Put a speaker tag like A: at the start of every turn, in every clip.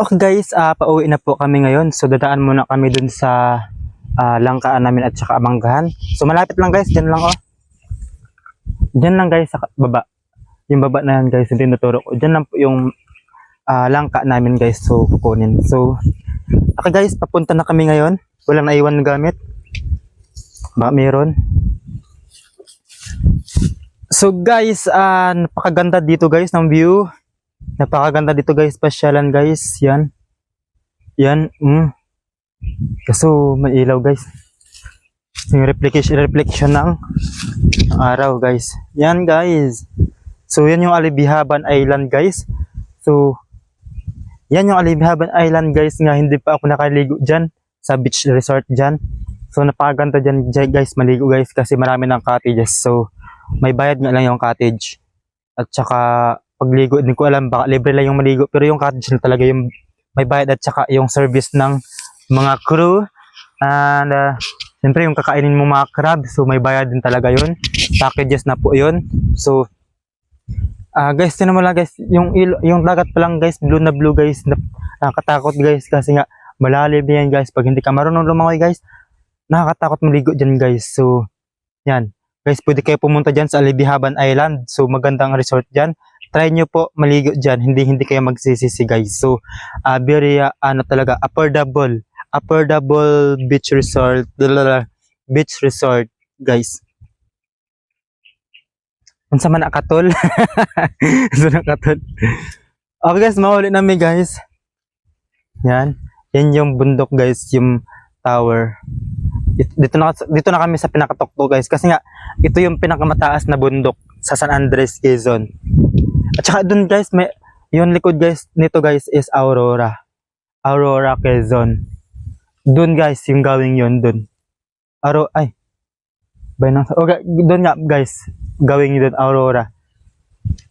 A: Okay guys, ah pauwi na po kami ngayon. So dadaan muna kami dun sa ah, langkaan namin at saka amanggahan. So malapit lang guys, dyan lang oh. Dyan lang guys sa baba. Yung baba na yan guys, yung tinuturo ko. Dyan lang po yung ah, langka namin guys. So kukunin. So okay guys, papunta na kami ngayon. Walang naiwan na gamit. Baka meron. So guys, ah napakaganda dito guys ng view. Napakaganda dito guys, pasyalan guys. Yan. Yan. Mm. Kaso may ilaw guys. Yung reflection, reflection ng araw guys. Yan guys. So yan yung Alibihaban Island guys. So yan yung Alibihaban Island guys nga hindi pa ako nakaligo dyan sa beach resort dyan. So napakaganda dyan, guys maligo guys kasi marami ng cottages. So may bayad nga lang yung cottage. At saka pagligo, hindi ko alam, baka libre lang yung maligo. Pero yung cottage na talaga yung may bayad at saka yung service ng mga crew. And uh, siyempre yung kakainin mo mga crab, so may bayad din talaga yun. Packages na po yun. So, ah guys, tinan mo lang guys, yung, yung dagat pa lang guys, blue na blue guys, na, nakakatakot guys kasi nga malalim yan guys. Pag hindi ka marunong lumangoy guys, nakakatakot maligo dyan guys. So, yan. Guys, pwede kayo pumunta dyan sa Alibihaban Island. So, magandang resort dyan. Try nyo po maligo dyan. Hindi, hindi kayo magsisisi, guys. So, uh, very, uh, ano talaga, affordable. Affordable beach resort. Lalala, beach resort, guys. Unsa man akatol? Unsa man akatol? Okay guys, mahuli namin guys. Yan. Yan yung bundok guys, yung tower. It- Dito na, dito na kami sa pinakatukto guys. Kasi nga, ito yung pinakamataas na bundok sa San Andres, Quezon. At saka dun guys, may, yung likod guys, nito guys is Aurora. Aurora, Quezon. Dun guys, yung gawing yun dun. Aro, ay. Bay nang, okay, dun nga guys, gawing yun dun, Aurora.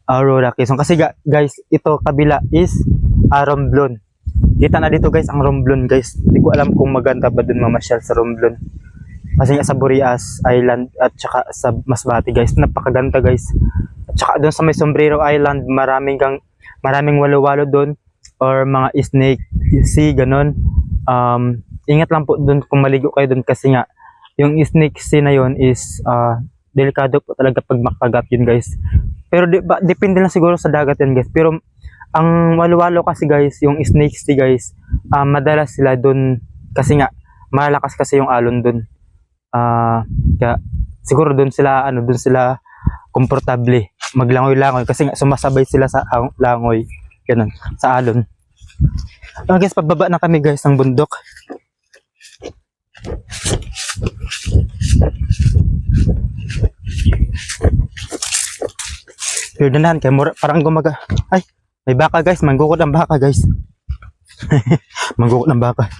A: Aurora, Quezon. Kasi guys, ito kabila is ah, Romblon. Kita na dito guys ang Romblon guys. Hindi ko alam kung maganda ba dun mamasyal sa Romblon. Kasi nga sa Burias Island at saka sa Masbate guys, napakaganda guys. At saka doon sa may Sombrero Island, maraming kang maraming walo-walo doon or mga snake sea ganun. Um, ingat lang po doon kung maligo kayo doon kasi nga yung snake sea na yon is ah, delikado po talaga pag makagat yun guys. Pero di, ba, depende lang siguro sa dagat yan guys. Pero ang walo-walo kasi guys, yung snake sea guys, ah, madalas sila doon kasi nga malakas kasi yung alon doon. Ah, kaya siguro doon sila ano, doon sila komportable maglangoy-langoy kasi nga sumasabay sila sa ang- langoy ganun sa alon. Ah, guys, pababa na kami guys ng bundok. Pero danahan kay parang gumaga. Ay, may baka guys, manggukot ang baka guys. manggukot ang baka.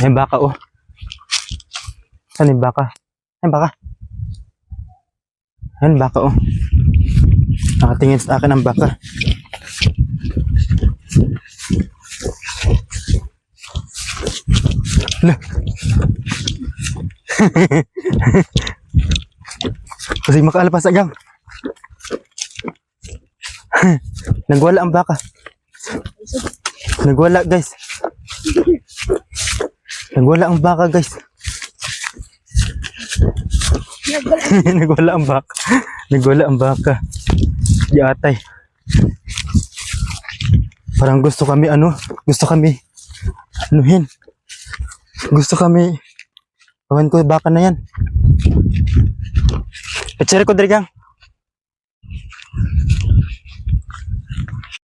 A: May baka oh. Saan yung baka? Ay, baka. Ayun, baka oh. Nakatingin sa akin ang baka. Kasi makaalpas agang. Nagwala ang baka. Nagwala guys. Nagwala ang baka guys. Nagwala ang baka. Nagwala ang baka. Di atay. Parang gusto kami ano, gusto kami anuhin. Gusto kami Kawan ko baka na yan. Petsere ko diri gang.